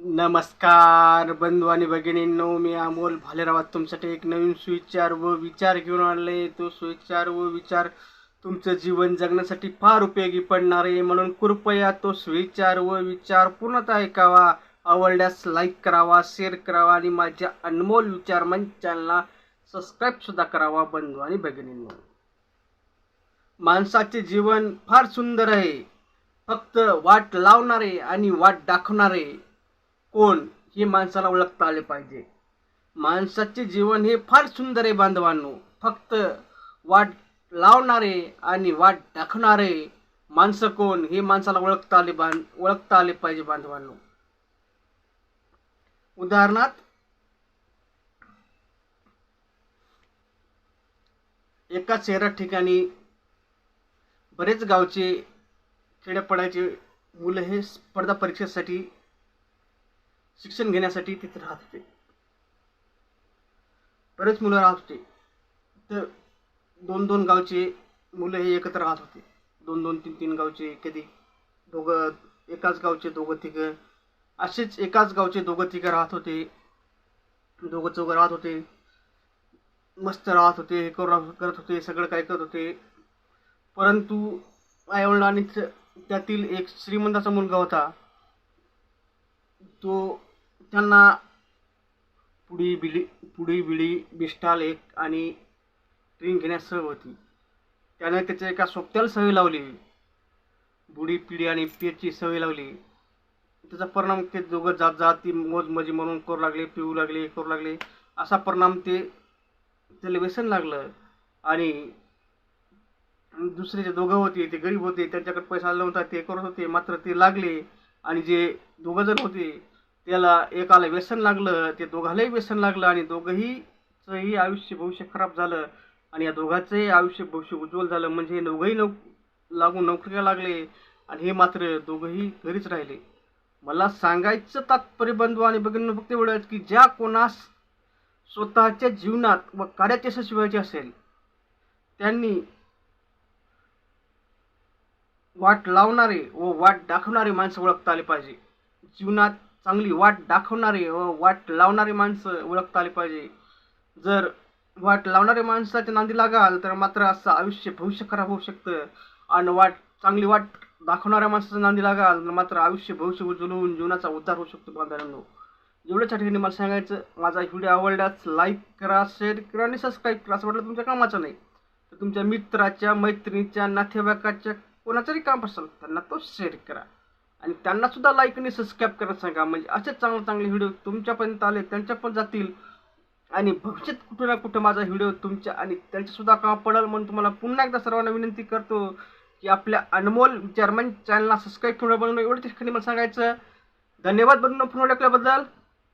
नमस्कार बंधू आणि भगिनींनो मी अमोल भालेरावात तुमच्यासाठी एक नवीन सुविचार व विचार घेऊन आणले तो सुविचार व विचार तुमचं जीवन जगण्यासाठी फार उपयोगी पडणार आहे. म्हणून कृपया तो सुविचार व विचार पूर्णतः ऐकावा. आवडल्यास लाईक करावा शेअर करावा आणि माझ्या अनमोल विचार मंचाला सबस्क्राईब सुद्धा करावा बंधू आणि भगिनींनो. माणसाचे जीवन फार सुंदर आहे. फक्त वाट लावणारे आणि वाट दाखवणारे कोण हे माणसाला ओळखता आले पाहिजे. माणसाचे जीवन हे फार सुंदर आहे बांधवांनो. फक्त वाट लावणारे आणि वाट दाखवणारे माणसं कोण हे माणसाला ओळखता आले बांध ओळखता आले पाहिजे बांधवांनो. उदाहरणार्थ एका शहरात ठिकाणी बरेच गावचे खेड्यापाड्याचे मुलं हे स्पर्धा परीक्षेसाठी शिक्षण घेण्यासाठी तिथे राहत होते. बरेच मुलं राहत होते. तर दोन दोन गावचे मुलं हे एकत्र राहत होते. दोन दोन तीन तीन गावचे कधी दोघं एकाच गावचे दोघं तिघं असेच एकाच गावचे दोघं तिघं राहत होते. दोघं चौघं राहत होते. मस्त राहत होते हे करू करत होते सगळं काय करत होते. परंतु आईवडिलांनी त्यातील एक श्रीमंताचा मुलगा होता. तो त्यांना पुडी बिडी पुडी बिडी बिस्टाल एक आणि ड्रिंक घेण्यास सवय होती त्याने त्याच्या एका सोबत्याला सवय लावली. बुडी पिढी आणि पेची सवय लावली. त्याचा परिणाम ते दोघं जात जात ती मोज मजी म्हणून करू लागले पिऊ लागले करू लागले. असा परिणाम ते त्याला व्यसन लागलं. आणि दुसरे जे दोघं होते ते गरीब होते त्यांच्याकडे पैसा आला नव्हता ते करत होते मात्र ते लागले. आणि जे दोघं जण होते त्याला एकाला व्यसन लागलं ते दोघालाही व्यसन लागलं आणि दोघंहीचंही आयुष्य भविष्य खराब झालं आणि या दोघांचंही आयुष्य भविष्य उज्ज्वल झालं. म्हणजे हे दोघंही नोक लागून नोकरीला लागले आणि हे मात्र दोघंही घरीच राहिले. मला सांगायचं तात्पर्य बंधू आणि बघणं फक्त एवढंच की ज्या कोणास स्वतःच्या जीवनात व कार्यात यशस्वी व्हायचे असेल त्यांनी वाट लावणारे व वाट दाखवणारे माणसं ओळखता आले पाहिजे. जीवनात चांगली वाट दाखवणारे व वाट लावणारे माणसं ओळखता आली पाहिजे. जर वाट लावणारे माणसाच्या नांदी लागाल तर मात्र असं आयुष्य भविष्य खराब होऊ शकतं. आणि वाट चांगली वाट दाखवणाऱ्या माणसाच्या नांदी लागाल तर मात्र आयुष्य भविष्य उज्ज्वल होऊन जीवनाचा उद्धार होऊ शकतो बांधवांनो. एवढ्याच ठिकाणी मला सांगायचं माझा व्हिडिओ आवडल्यास लाईक करा शेअर करा आणि सबस्क्राईब करा. असं वाटलं तुमच्या कामाचं नाही तर तुमच्या मित्राच्या मैत्रिणीच्या नातेवाईकाच्या कोणाचंही काम असेल त्यांना तो शेअर करा. आणि त्यांना सुद्धा लाईक आणि सबस्क्राईब करायला सांगा. म्हणजे असेच चांगले चांगले व्हिडिओ तुमच्यापर्यंत आले त्यांच्या पण जातील. आणि भविष्यात कुठं ना कुठं माझा व्हिडिओ तुमच्या आणि त्यांच्यासुद्धा काम पडेल म्हणून तुम्हाला पुन्हा एकदा सर्वांना विनंती करतो की आपल्या अनमोल जर्मन चॅनलला सबस्क्राईब करून बनवणं एवढं ठिकाणी मला सांगायचं धन्यवाद बनवून पुन्हा बद्दल